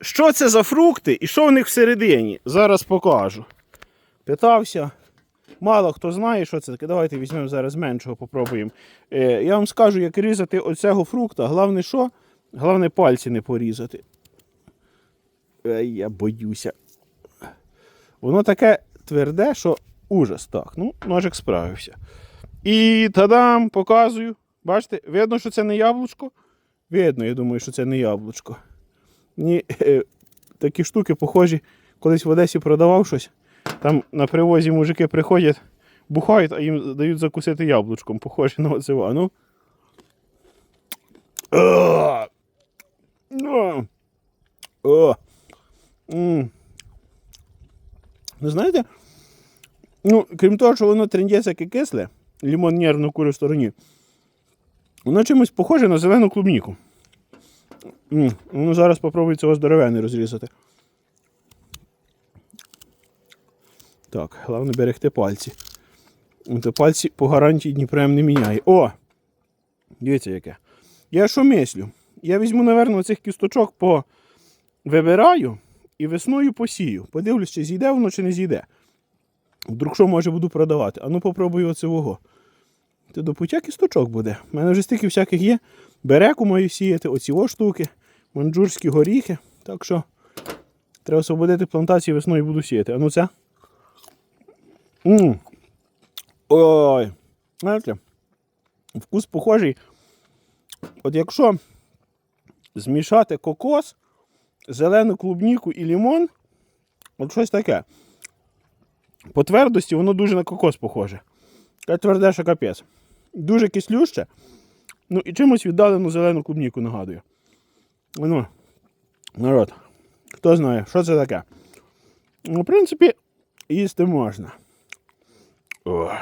що це за фрукти і що в них всередині? Зараз покажу. Питався. Мало хто знає, що це таке. Давайте візьмемо зараз меншого, попробуємо. Е, я вам скажу, як різати оцього фрукта. Головне що? Головне пальці не порізати. Ей, я боюся. Воно таке тверде, що ужас. Так, ну, ножик справився. І тадам, показую. Бачите, видно, що це не яблучко. Видно, я думаю, що це не яблучко. Ні, е, такі штуки похожі. Колись в Одесі продавав щось. Там на привозі мужики приходять, бухають, а їм дають закусити яблучком, похоже на оце. Ну. М. Ну, знаєте, ну, крім того, що воно трендець яке кисле, лімон нервно кури в стороні, воно чимось похоже на зелену клубніку. М, Ну, зараз попробую цього здоровенне розрізати. Так, головне берегти пальці. То пальці по гарантії Дніпрем не міняє. О! Дивіться яке. Я що мислю? Я візьму, напевно, цих кісточок по вибираю і весною посію. Подивлюсь, чи зійде воно, чи не зійде. Вдруг що може буду продавати. А ну попробую оцевого. Це до пуття кісточок буде. У мене вже стільки всяких є. Береку маю сіяти, оці о штуки, манджурські горіхи. Так що треба освободити плантації весною буду сіяти. А ну це. м Ой. Знаєте, вкус похожий. От якщо змішати кокос, зелену клубніку і лімон, от щось таке. По твердості воно дуже на кокос похоже. Таке тверде, що капець. Дуже кислюще. Ну і чимось віддалену зелену клубніку нагадує. Ну, народ, хто знає, що це таке? Ну, в принципі, їсти можна. Ох.